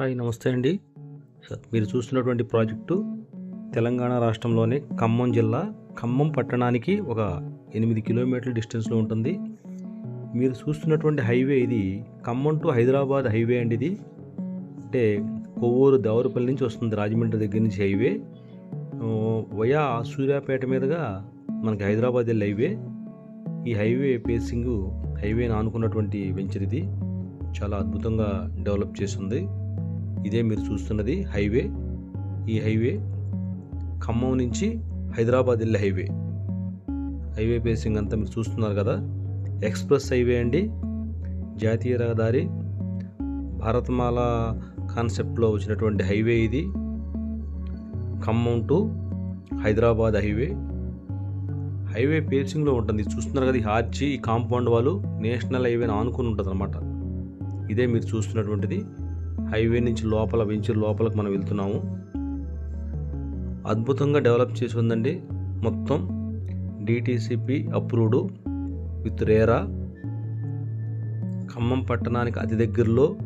Hi నమస్తే అండి. Sir మీరు చూస్తున్నటువంటి ప్రాజెక్టు తెలంగాణ రాష్ట్రంలోని ఖమ్మం జిల్లా ఖమ్మం పట్టణానికి ఒక ఎనిమిది కిలోమీటర్ల డిస్టెన్స్లో ఉంటుంది. మీరు చూస్తున్నటువంటి హైవే ఇది ఖమ్మం టు హైదరాబాద్ హైవే అండి ఇది. అంటే కొవ్వూరు దేవరపల్లి నుంచి వస్తుంది రాజమండ్రి దగ్గర నుంచి హైవే. వయా సూర్యాపేట మీదుగా మనకి హైదరాబాద్ వెళ్ళే హైవే. ఈ హైవే పేసింగ్ హైవేని ఆనుకున్నటువంటి వెంచర్ ఇది. చాలా అద్భుతంగా డెవలప్ చేస్తుంది ఇదే మీరు చూస్తున్నది హైవే. ఈ హైవే ఖమ్మం నుంచి హైదరాబాద్ వెళ్ళే హైవే. హైవే పేసింగ్ అంతా మీరు చూస్తున్నారు కదా? ఎక్స్ప్రెస్ హైవే అండి. జాతీయ రహదారి భారతమాల కాన్సెప్ట్లో వచ్చినటువంటి హైవే ఇది. Khammam to Hyderabad highway. Highway పేసింగ్లో ఉంటుంది. చూస్తున్నారు కదా ఈ హార్చి ఈ కాంపౌండ్ వాళ్ళు నేషనల్ హైవేని ఆనుకుని ఉంటుంది అనమాట ఇదే మీరు చూస్తున్నటువంటిది. హైవే నుంచి లోపల వెంచర్ లోపలకు మనం వెళ్తున్నాము. అద్భుతంగా డెవలప్ చేసి ఉందండి. మొత్తం DTCP approved with RERA Khammam పట్టణానికి అతి దగ్గరలో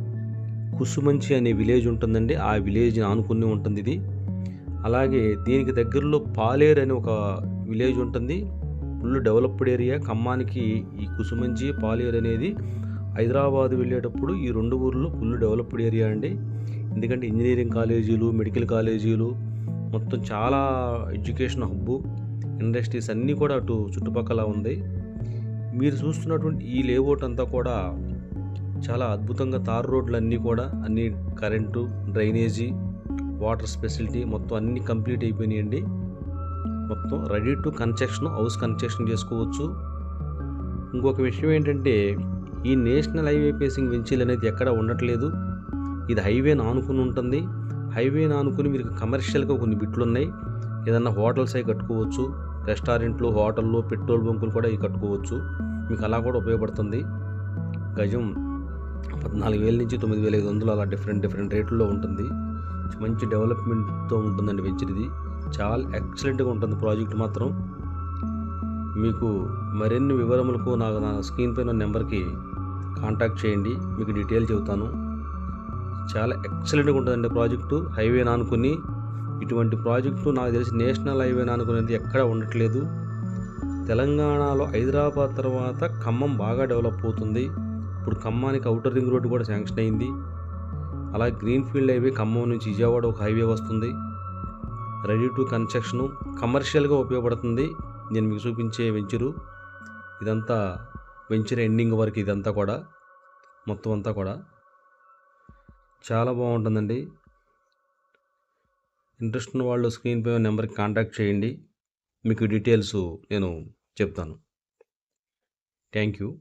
కుసుమంచి అనే విలేజ్ ఉంటుందండి. ఆ విలేజ్ని ఆనుకుని ఉంటుంది ఇది. అలాగే దీనికి దగ్గరలో పాలేరు అనే ఒక విలేజ్ ఉంటుంది. Full developed area. ఖమ్మానికి ఈ కుసుమంచి పాలేరు అనేది హైదరాబాద్ వెళ్ళేటప్పుడు ఈ రెండు ఊర్లు ఫుల్ డెవలప్డ్ ఏరియా అండి. ఎందుకంటే ఇంజనీరింగ్ కాలేజీలు మెడికల్ కాలేజీలు మొత్తం చాలా ఎడ్యుకేషన్ హబ్బు ఇండస్ట్రీస్ అన్నీ కూడా అటు చుట్టుపక్కల ఉంది. మీరు చూస్తున్నటువంటి ఈ లేఅవుట్ అంతా కూడా చాలా అద్భుతంగా తారు రోడ్లు అన్నీ కూడా అన్ని కరెంటు డ్రైనేజీ వాటర్ స్పెసిలిటీ మొత్తం అన్నీ కంప్లీట్ అయిపోయినాయండి. మొత్తం ready to construction house construction చేసుకోవచ్చు. ఇంకొక విషయం ఏంటంటే ఈ నేషనల్ హైవే పేసింగ్ వెంచీలు అనేది ఎక్కడ ఉండట్లేదు. ఇది హైవేని ఆనుకుని ఉంటుంది. హైవేని ఆనుకుని మీరు కమర్షియల్గా కొన్ని బిట్లు ఉన్నాయి ఏదన్నా హోటల్స్ అవి కట్టుకోవచ్చు. రెస్టారెంట్లు హోటళ్ళు పెట్రోల్ బంకులు కూడా ఇవి కట్టుకోవచ్చు. మీకు అలా కూడా ఉపయోగపడుతుంది. గజం పద్నాలుగు వేల నుంచి తొమ్మిది వేల ఐదు వందలు అలా డిఫరెంట్ డిఫరెంట్ రేట్లలో ఉంటుంది. మంచి డెవలప్మెంట్తో ఉంటుందండి వెంచర్ ఇది. చాలా ఎక్సలెంట్గా ఉంటుంది ప్రాజెక్ట్ మాత్రం. మీకు మరిన్ని వివరములకు నా నా స్క్రీన్ పైన నెంబర్కి కాంటాక్ట్ చేయండి మీకు డీటెయిల్ చెబుతాను. చాలా ఎక్సలెంట్గా ఉంటుందండి ప్రాజెక్టు. హైవే అనుకుని ఇటువంటి ప్రాజెక్టు నాకు తెలిసి నేషనల్ హైవే అనుకునేది ఎక్కడ ఉండట్లేదు. తెలంగాణలో హైదరాబాద్ తర్వాత ఖమ్మం బాగా డెవలప్ అవుతుంది. ఇప్పుడు ఖమ్మానికి అవుటర్ రింగ్ రోడ్డు కూడా శాంక్షన్ అయింది. అలా గ్రీన్ ఫీల్డ్ హైవే ఖమ్మం నుంచి విజయవాడ ఒక హైవే వస్తుంది. రెడీ టు కన్స్ట్రక్షను కమర్షియల్గా ఉపయోగపడుతుంది. నేను మీకు చూపించే వెంచరు. ఇదంతా వెంచర్ ఎండింగ్ వరకు ఇదంతా కూడా. మొత్తం అంతా కూడా. చాలా బాగుంటుందండి. ఇంట్రెస్ట్ ఉన్న వాళ్ళు స్క్రీన్ పై నెంబర్కి కాంటాక్ట్ చేయండి. మీకు డీటెయిల్స్ నేను చెప్తాను. Thank you.